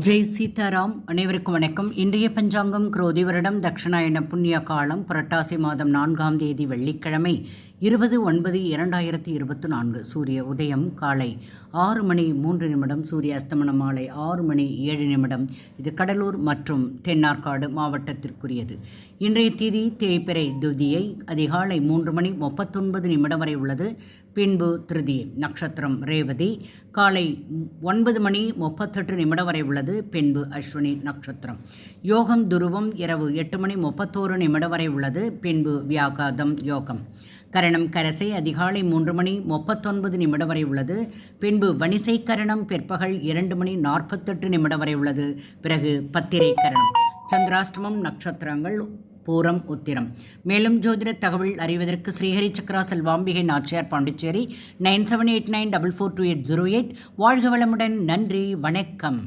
ஜெய் சீதாராம் அனைவருக்கும் வணக்கம். இன்றைய பஞ்சாங்கம் குரோதி வருடம் தட்சிணாயன புண்ணிய காலம் புரட்டாசி மாதம் நான்காம் தேதி வெள்ளிக்கிழமை. இருபது ஒன்பது இரண்டாயிரத்தி இருபத்தி நான்கு சூரிய உதயம் காலை ஆறு மணி மூன்று நிமிடம் சூரிய அஸ்தமனம் மாலை ஆறு மணி ஏழு நிமிடம். இது கடலூர் மற்றும் தென்னார்காடு மாவட்டத்திற்குரியது. இன்றைய திதி தேய்பிறை துதியை அதிகாலை மூன்று மணி முப்பத்தொன்பது நிமிடம் வரை உள்ளது. பின்பு திருதி நட்சத்திரம் ரேவதி காலை ஒன்பது மணி முப்பத்தெட்டு நிமிடம் வரை உள்ளது. பின்பு அஸ்வினி நட்சத்திரம். யோகம் துருவம் இரவு எட்டு மணி முப்பத்தோரு நிமிடம் வரை உள்ளது. பின்பு வியாகாதம் யோகம். கரணம் கரசை அதிகாலை மூன்று மணி முப்பத்தொன்பது நிமிடம் வரை உள்ளது. பின்பு வணிசை கரணம் பிற்பகல் இரண்டு மணி நாற்பத்தெட்டு நிமிடம் வரை உள்ளது. பிறகு பத்திரை கரணம் சந்திராஷ்டமம் நட்சத்திரங்கள் பூரம் உத்திரம். மேலும் ஜோதிட தகவல் அறிவதற்கு Srihari Chakra Selvambigai Nachiyar Pondicherry nine seven eight nine double four two eight zero eight. வாழ்க வளமுடன் நன்றி வணக்கம்.